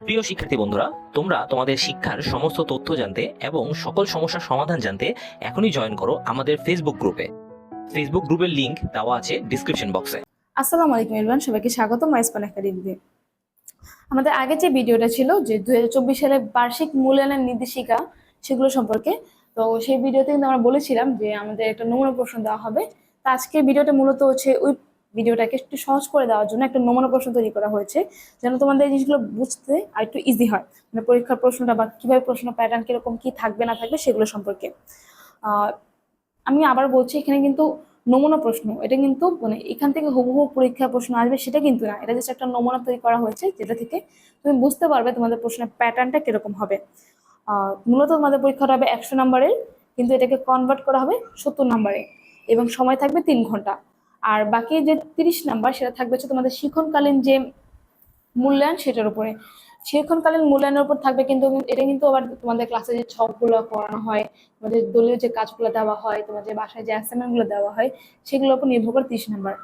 প্রিয় শিক্ষার্থী বন্ধুরা, তোমরা তোমাদের শিক্ষার সমস্ত তথ্য জানতে এবং সকল সমস্যার সমাধান জানতে এখনই জয়েন করো আমাদের ফেসবুক গ্রুপে ফেসবুক গ্রুপের লিংক দেওয়া আছে ডিসক্রিপশন বক্সে আসসালামু আলাইকুম এরবান সবাইকে স্বাগত মাইসপান একাডেমিতে আমাদের আগে যে ভিডিওটা ছিল যে দুই সালে বার্ষিক মূল্যায়নের নির্দেশিকা সেগুলো সম্পর্কে, তো সেই ভিডিওতে কিন্তু আমরা বলেছিলাম যে আমাদের একটা নমুনা প্রশ্ন দেওয়া হবে। তো আজকের ভিডিওটা মূলত হচ্ছে ওই ভিডিওটাকে একটু সহজ করে দেওয়ার জন্য একটা নমুনা প্রশ্ন তৈরি করা হয়েছে, যেন তোমাদের এই জিনিসগুলো বুঝতে আর একটু ইজি হয়। মানে পরীক্ষার প্রশ্নটা বা কীভাবে প্রশ্ন প্যাটার্ন কীরকম, কী থাকবে, না থাকবে, সেগুলো সম্পর্কে। আমি আবার বলছি, এখানে কিন্তু নমুনা প্রশ্ন, এটা কিন্তু মানে এখান থেকে হুবহু পরীক্ষা প্রশ্ন আসবে সেটা কিন্তু না, এটা জাস্ট একটা নমুনা তৈরি করা হয়েছে, যেটা থেকে তুমি বুঝতে পারবে তোমাদের প্রশ্নের প্যাটার্নটা কীরকম হবে। মূলত তোমাদের পরীক্ষাটা হবে একশো নাম্বারের কিন্তু এটাকে কনভার্ট করা হবে সত্তর নাম্বারে এবং সময় থাকবে তিন ঘণ্টা। আর বাকি যে তিরিশ নাম্বার সেটা থাকবে হচ্ছে তোমাদের শিক্ষণকালীন যে মূল্যায়ন সেটার উপরে। শিক্ষণকালীন মূল্যায়নের উপর থাকবে কিন্তু এটা কিন্তু আবার তোমাদের ক্লাসে যে ছকগুলো করানো হয়, তোমাদের দলীয় যে কাজগুলো দেওয়া হয়, তোমাদের বাসায় যে অ্যাসাইনমেন্টগুলো দেওয়া হয়, সেগুলোর উপর নির্ভর করে তিরিশ নাম্বার।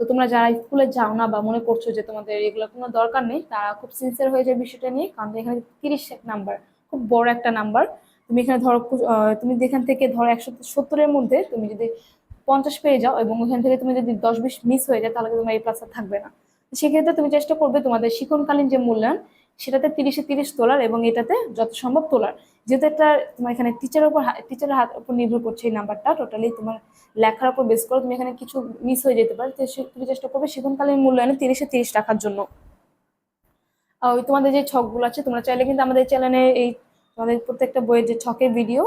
তো তোমরা যারা স্কুলে যাও না বা মনে করছ যে তোমাদের এগুলো কোনো দরকার নেই, তারা খুব সিনসিয়ার হয়ে যায় বিষয়টা নিয়ে, কারণ এখানে তিরিশ নাম্বার, খুব বড় একটা নাম্বার। তুমি এখানে ধরো তুমি যেখান থেকে ধরো একশো সত্তরের মধ্যে, তুমি যদি পঞ্চাশ পেয়ে যাও এবং ওখান থেকে তুমি যদি দশ বিশ মিস হয়ে যায়, তাহলে তোমার এই প্লাস থাকবে না। সেক্ষেত্রে তুমি চেষ্টা করবে তোমাদের শিক্ষণকালীন যে মূল্যায়ন, সেটাতে তিরিশে তিরিশ তোলার এবং এটাতে যত সম্ভব তোলার। যেহেতু একটা তোমার এখানে টিচারের উপর টিচারের হাত উপর নির্ভর করছে এই নাম্বারটা টোটালি তোমার লেখার উপর বেস করে তুমি এখানে কিছু মিস হয়ে যেতে পারে তুমি চেষ্টা করবে শিক্ষণকালীন মূল্যায়নে তিরিশে তিরিশ রাখার জন্য। ওই তোমাদের যে ছকগুলো আছে, তোমরা চাইলে কিন্তু আমাদের চ্যানেলে এই তোমাদের প্রত্যেকটা বইয়ের যে ছকের ভিডিও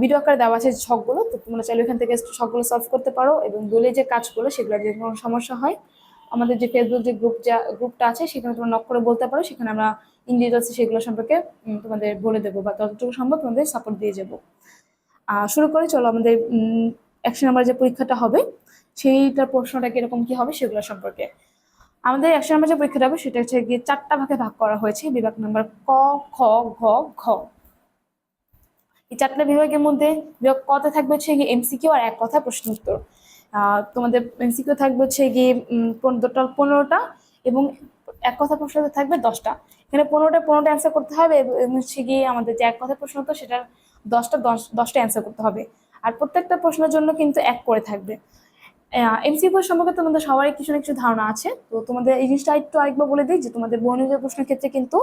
ভিডিও আকারে দেওয়া আছে যে ছকগুলো, তো তোমরা চাইলে ওখান থেকে ছকগুলো সলভ করতে পারো এবং দলে যে কাজগুলো সেগুলো যদি কোনো সমস্যা হয়, আমাদের যে ফেসবুক যে গ্রুপ যা গ্রুপটা আছে সেখানে তোমরা নক করে বলতে পারো, সেখানে আমরা ইন ডিটেলস সেগুলো সম্পর্কে তোমাদের বলে দেবো বা যতটুকু সম্ভব তোমাদের সাপোর্ট দিয়ে যাব। শুরু করে চলো আমাদের একশো নম্বর যে পরীক্ষাটা হবে, সেইটার প্রশ্নটা কীরকম কি হবে সেগুলো সম্পর্কে। আমাদের একশো নম্বর যে পরীক্ষাটা হবে সেটা হচ্ছে গিয়ে চারটা ভাগে ভাগ করা হয়েছে, বিভাগ নাম্বার ক, খ, ঘ ঘ। এই চারটা বিভাগের মধ্যে বিভাগ থাকবে হচ্ছে গিয়ে এমসিকিউ আর এক কথা প্রশ্ন উত্তর। তোমাদের এমসিকিউ থাকবে হচ্ছে গিয়ে টোটাল পনেরোটা এবং এক কথা প্রশ্ন থাকবে দশটা। এখানে পনেরোটা পনেরোটা অ্যান্সার করতে হবে হচ্ছে গিয়ে আমাদের যে এক কথা প্রশ্ন উত্তর সেটার দশটা, দশ, দশটা অ্যান্সার করতে হবে। আর প্রত্যেকটা প্রশ্নের জন্য কিন্তু এক করে থাকবে। এমসিকিউ সম্পর্কে তোমাদের সবারই কিছু না কিছু ধারণা আছে। তো তোমাদের এই জিনিসটা একটু আরেকবার বলে দিই যে তোমাদের বর্ণিত প্রশ্নের ক্ষেত্রে কিন্তু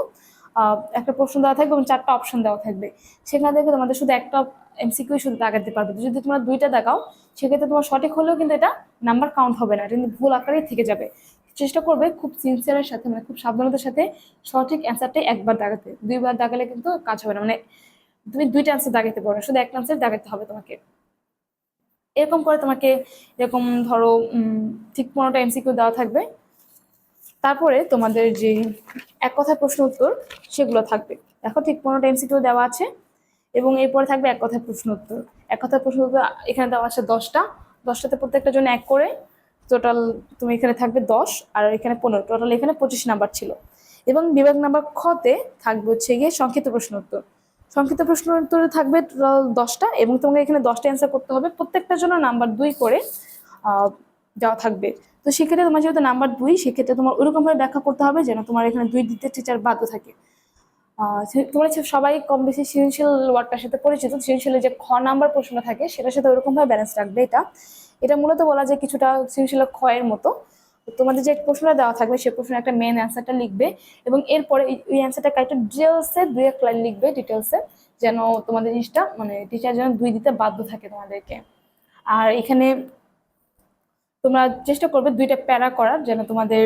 একটা প্রশ্ন দেওয়া থাকবে এবং চারটা অপশন দেওয়া থাকবে। সেখান থেকে তোমাদের শুধু একটা এমসিকিউ শুধু দাগাতে পারবে। যদি তোমরা দুইটা দেখাও, সেক্ষেত্রে তোমার সঠিক হলেও কিন্তু এটা নাম্বার কাউন্ট হবে না, এটা কিন্তু ভুল আকারেই থেকে যাবে। চেষ্টা করবে খুব সিনসিয়ারের সাথে মানে খুব সাবধানতার সাথে সঠিক অ্যান্সারটাই একবার দাগাতে দুইবার দাগালে কিন্তু কাজ হবে না মানে তুমি দুইটা অ্যান্সার দাগাতে পারো শুধু একটা অ্যান্সার দাগাতে হবে তোমাকে। এরকম করে তোমাকে এরকম ধরো ঠিক পনেরোটা এমসিকিউ দেওয়া থাকবে। তারপরে তোমাদের যে এক কথায় প্রশ্ন উত্তর, সেগুলো থাকবে। দেখো ঠিক পনেরোটা এমসিকিউ দেওয়া আছে এবং এরপরে থাকবে এক কথায় প্রশ্ন উত্তর। এক কথায় প্রশ্ন উত্তর এখানে দেওয়া আছে দশটা। দশটাতে প্রত্যেকটা জন্য এক করে টোটাল তুমি এখানে থাকবে দশ আর এখানে পনেরো। টোটাল এখানে পঁচিশ নাম্বার ছিল। এবং বিভাগ নাম্বার খতে থাকবে হচ্ছে গিয়ে সংক্ষিপ্ত প্রশ্ন উত্তর। সংক্ষিপ্ত প্রশ্ন উত্তরে থাকবে টোটাল দশটা এবং তোমাকে এখানে দশটা অ্যান্সার করতে হবে। প্রত্যেকটার জন্য নাম্বার দুই করে দেওয়া থাকবে। তো সেক্ষেত্রে তোমার যেহেতু নাম্বার দুই, সেক্ষেত্রে তোমার ওরকমভাবে ব্যাখ্যা করতে হবে যেন তোমার এখানে দুই দিতে টিচার বাধ্য থাকে। তোমরা সবাই কম বেশি সৃজনশীল ওয়ার্ডটার সাথে পরিচিত। সৃজনশীলের যে খ নাম্বার প্রশ্নটা থাকে, সেটার সাথে ওরকমভাবে ব্যালেন্স রাখবে এটা। এটা মূলত বলা যায় কিছুটা সৃজনশীল ক্ষয়ের মতো। তোমাদের যে প্রশ্নটা দেওয়া থাকবে সেই প্রশ্নের একটা মেন অ্যান্সারটা লিখবে এবং এরপরে এই অ্যান্সারটা একটা ডিটেলসে দুই এক লাইন লিখবে ডিটেলসে যেন তোমাদের জিনিসটা মানে টিচার যেন দুই দিতে বাধ্য থাকে তোমাদেরকে। আর এখানে তোমরা চেষ্টা করবে দুইটা প্যারা করার, যেন তোমাদের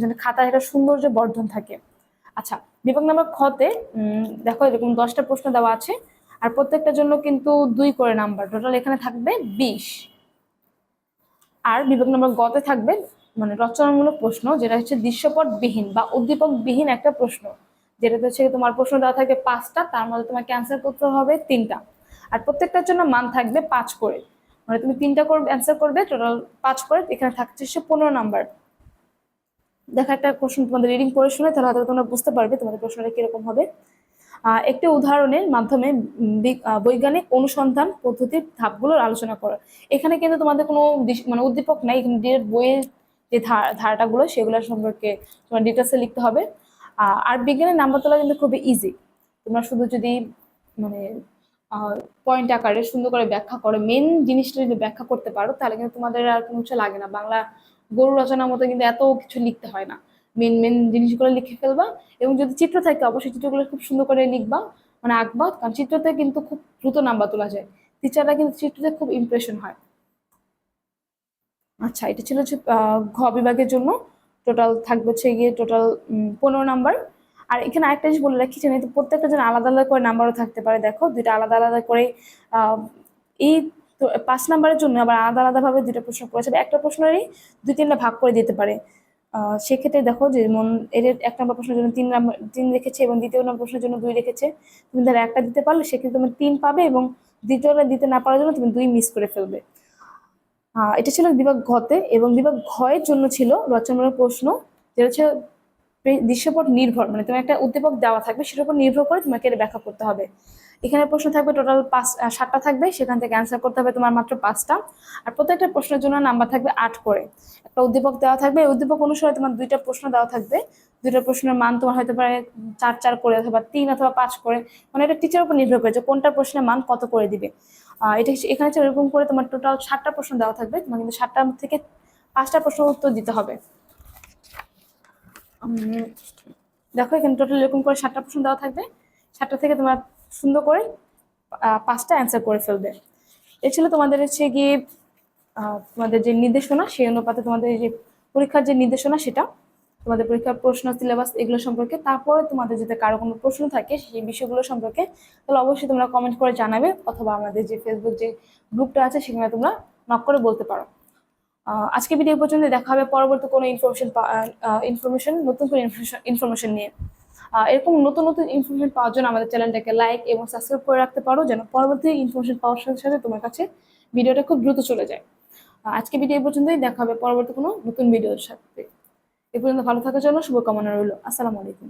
যেন খাতার একটা সৌন্দর্য বর্ধন থাকে। আচ্ছা বিভাগ নাম্বার খতে দেখো এরকম দশটা প্রশ্ন দেওয়া আছে, আর প্রত্যেকটার জন্য কিন্তু দুই করে নাম্বার। টোটাল এখানে থাকবে বিশ। আর বিভাগ নাম্বার গতে থাকবে মানে রচনামূলক প্রশ্ন, যেটা হচ্ছে দৃশ্যপটবিহীন বা উদ্দীপকবিহীন একটা প্রশ্ন। যেটাতে হচ্ছে তোমার প্রশ্ন দেওয়া থাকবে পাঁচটা, তার মধ্যে তোমাকে অ্যান্সার করতে হবে তিনটা। আর প্রত্যেকটার জন্য মান থাকবে পাঁচ করে। মানে তুমি তিনটা করবে অ্যান্সার করবে টোটাল পাঁচ করে এখানে থাকছে সে পনেরো নাম্বার দেখা একটা প্রশ্ন তোমাদের রিডিং পড়ে শুনে, তাহলে হয়তো তোমরা বুঝতে পারবে তোমাদের প্রশ্নটা কীরকম হবে। একটি উদাহরণের মাধ্যমে বৈজ্ঞানিক অনুসন্ধান পদ্ধতির ধাপগুলোর আলোচনা করো। এখানে কিন্তু তোমাদের কোনো মানে উদ্দীপক নাই, এখানে ডিরেক্ট বইয়ের যে ধার ধারাটাগুলো, সেগুলো সম্পর্কে তোমার ডিটেলসে লিখতে হবে। আর বিজ্ঞানের নাম্বার তোলা কিন্তু খুবই ইজি তোমরা শুধু যদি মানে পয়েন্ট আকারে সুন্দর করে ব্যাখ্যা করো। মেন জিনিসটা যদি ব্যাখ্যা করতে পারো, তাহলে কিন্তু তোমাদের আর কোনো কিছু লাগে না। বাংলা গরু রচনার মতো কিন্তু এত কিছু লিখতে হয় না। মেন মেন জিনিসগুলো লিখে ফেলবা এবং যদি চিত্র থাকে, অবশ্যই চিত্রগুলো খুব সুন্দর করে লিখবা মানে আঁকবা, কারণ চিত্রতে কিন্তু খুব দ্রুত নাম্বার তোলা যায়। টিচাররা কিন্তু চিত্রতে খুব ইমপ্রেশন হয়। আচ্ছা এটা ছিল হচ্ছে ঘ বিভাগের জন্য। টোটাল থাকবে হচ্ছে গিয়ে টোটাল পনেরো নাম্বার। আর এখানে আরেকটা জিনিস বলে রাখি যে প্রত্যেকটা জন আলাদা আলাদা করে নাম্বারও থাকতে পারে। দেখো, দুইটা আলাদা আলাদা করে এই তো পাঁচ নাম্বারের জন্য আবার আলাদা আলাদা ভাবে দুটো প্রশ্ন করেছে একটা প্রশ্নেরই দুই তিনটা ভাগ করে দিতে পারে। সেক্ষেত্রে দেখো যে মন, এর এক নম্বর প্রশ্নের জন্য তিন নাম্বার তিন রেখেছে এবং দ্বিতীয় নম্বর প্রশ্নের জন্য দুই রেখেছে। তুমি ধরো একটা দিতে পারলে, সেক্ষেত্রে তুমি তিন পাবে এবং দ্বিতীয়টা দিতে না পারার জন্য তুমি দুই মিস করে ফেলবে। এটা ছিল বিভাগ ঘতে এবং বিভাগ ঘয়ের জন্য ছিল রচনামূলক প্রশ্ন, যেটা হচ্ছে দৃশ্যপট নির্ভর মানে তোমার একটা উদ্দীপক দেওয়া থাকবে, সেটার উপর নির্ভর করে তোমাকে এটা ব্যাখ্যা করতে হবে। এখানে প্রশ্ন থাকবে টোটাল পাঁচ সাতটা থাকবে, সেখান থেকে অ্যান্সার করতে হবে তোমার মাত্র পাঁচটা। আর প্রত্যেকটা প্রশ্নের জন্য নাম্বার থাকবে আট করে। একটা উদ্দীপক দেওয়া থাকবে, এই উদ্দীপক অনুসারে তোমার দুইটা প্রশ্ন দেওয়া থাকবে। দুইটা প্রশ্নের মান তোমার হয়তো পারে চার চার করে অথবা তিন অথবা পাঁচ করে। মানে এটা টিচারের উপর নির্ভর করে যে কোনটা প্রশ্নের মান কত করে দিবে। এটা এখানে এরকম করে তোমার টোটাল সাতটা প্রশ্ন দেওয়া থাকবে। তোমার কিন্তু সাতটা থেকে পাঁচটা প্রশ্ন উত্তর দিতে হবে। দেখো এখানে টোটাল এরকম করে সাতটা প্রশ্ন দেওয়া থাকবে। সাতটা থেকে তোমার সুন্দর করে পাঁচটা অ্যান্সার করে ফেলবে। এ ছিল তোমাদের হচ্ছে গিয়ে তোমাদের যে নির্দেশনা সেই অনুপাতে তোমাদের যে পরীক্ষার যে নির্দেশনা সেটা। তোমাদের পরীক্ষার প্রশ্ন সিলেবাস এগুলো সম্পর্কে। তারপরে তোমাদের যদি কারও কোনো প্রশ্ন থাকে সেই বিষয়গুলো সম্পর্কে তাহলে অবশ্যই তোমরা কমেন্ট করে জানাবে অথবা আমাদের যে ফেসবুক যে গ্রুপটা আছে সেখানে তোমরা নক করে বলতে পারো। আজকে ভিডিও পর্যন্ত দেখা হবে পরবর্তী কোনো ইনফরমেশন ইনফরমেশন নতুন কোনো ইনফরমেশন নিয়ে। এরকম নতুন নতুন ইনফরমেশন পাওয়ার জন্য আমাদের চ্যানেলটাকে লাইক এবং সাবস্ক্রাইব করে রাখতে পারো, যেন পরবর্তী ইনফরমেশন পাওয়ার সাথে সাথে তোমার কাছে ভিডিওটা খুব দ্রুত চলে যায়। আজকে ভিডিও পর্যন্তই। দেখা হবে পরবর্তী কোনো নতুন ভিডিওর সাথে। এ পর্যন্ত ভালো থাকার জন্য শুভকামনা রইল। আসসালামু আলাইকুম।